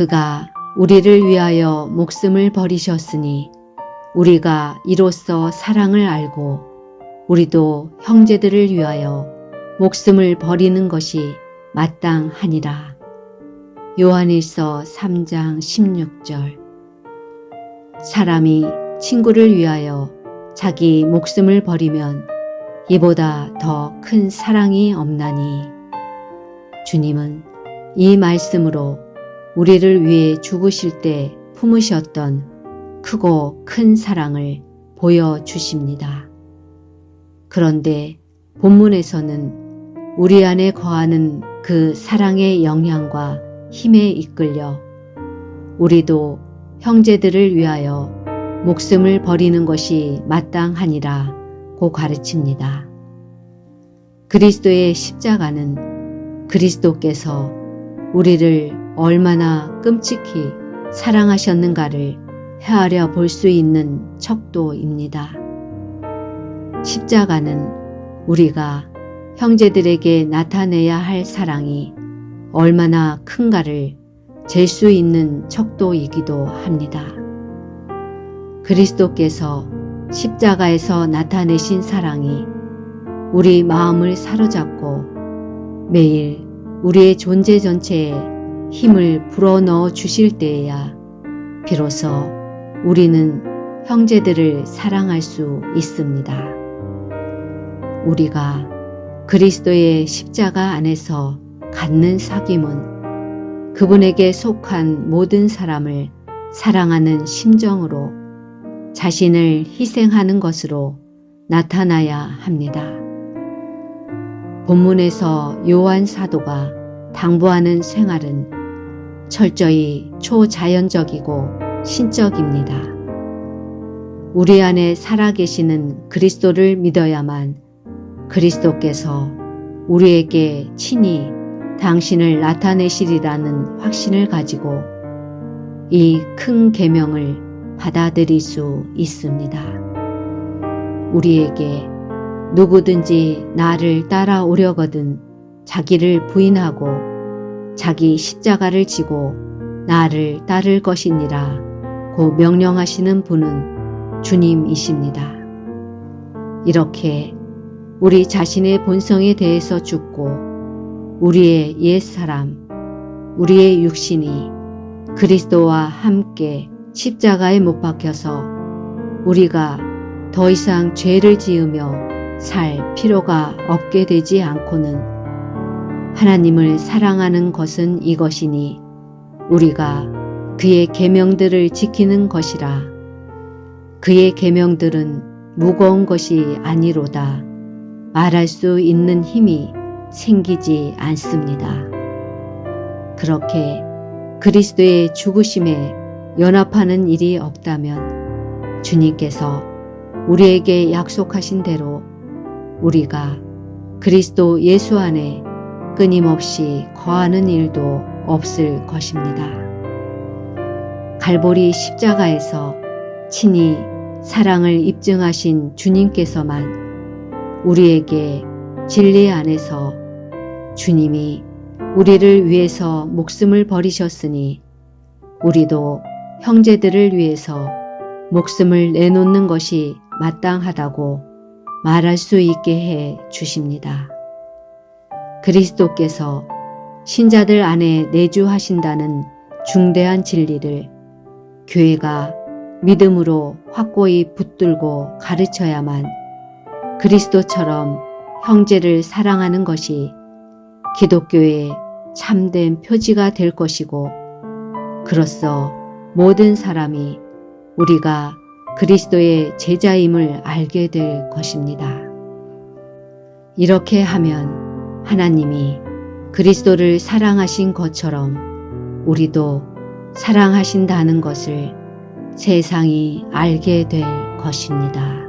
그가 우리를 위하여 목숨을 버리셨으니 우리가 이로써 사랑을 알고 우리도 형제들을 위하여 목숨을 버리는 것이 마땅하니라. 요한일서 3장 16절 사람이 친구를 위하여 자기 목숨을 버리면 이보다 더 큰 사랑이 없나니 주님은 이 말씀으로 우리를 위해 죽으실 때 품으셨던 크고 큰 사랑을 보여주십니다. 그런데 본문에서는 우리 안에 거하는 그 사랑의 영향과 힘에 이끌려 우리도 형제들을 위하여 목숨을 버리는 것이 마땅하니라 고 가르칩니다. 그리스도의 십자가는 그리스도께서 우리를 얼마나 끔찍히 사랑하셨는가를 헤아려 볼 수 있는 척도입니다. 십자가는 우리가 형제들에게 나타내야 할 사랑이 얼마나 큰가를 잴 수 있는 척도이기도 합니다. 그리스도께서 십자가에서 나타내신 사랑이 우리 마음을 사로잡고 매일 우리의 존재 전체에 힘을 불어넣어 주실 때에야 비로소 우리는 형제들을 사랑할 수 있습니다. 우리가 그리스도의 십자가 안에서 갖는 사귐은 그분에게 속한 모든 사람을 사랑하는 심정으로 자신을 희생하는 것으로 나타나야 합니다. 본문에서 요한 사도가 당부하는 생활은 철저히 초자연적이고 신적입니다. 우리 안에 살아계시는 그리스도를 믿어야만 그리스도께서 우리에게 친히 당신을 나타내시리라는 확신을 가지고 이 큰 계명을 받아들일 수 있습니다. 우리에게 누구든지 나를 따라오려거든 자기를 부인하고 자기 십자가를 지고 나를 따를 것이니라 고 명령하시는 분은 주님이십니다. 이렇게 우리 자신의 본성에 대해서 죽고 우리의 옛 사람, 우리의 육신이 그리스도와 함께 십자가에 못 박혀서 우리가 더 이상 죄를 지으며 살 필요가 없게 되지 않고는 하나님을 사랑하는 것은 이것이니 우리가 그의 계명들을 지키는 것이라 그의 계명들은 무거운 것이 아니로다 말할 수 있는 힘이 생기지 않습니다. 그렇게 그리스도의 죽으심에 연합하는 일이 없다면 주님께서 우리에게 약속하신 대로 우리가 그리스도 예수 안에 끊임없이 거하는 일도 없을 것입니다. 갈보리 십자가에서 친히 사랑을 입증하신 주님께서만 우리에게 진리 안에서 주님이 우리를 위해서 목숨을 버리셨으니 우리도 형제들을 위해서 목숨을 내놓는 것이 마땅하다고 말할 수 있게 해 주십니다. 그리스도께서 신자들 안에 내주하신다는 중대한 진리를 교회가 믿음으로 확고히 붙들고 가르쳐야만 그리스도처럼 형제를 사랑하는 것이 기독교의 참된 표지가 될 것이고 그로써 모든 사람이 우리가 그리스도의 제자임을 알게 될 것입니다. 이렇게 하면 하나님이 그리스도를 사랑하신 것처럼 우리도 사랑하신다는 것을 세상이 알게 될 것입니다.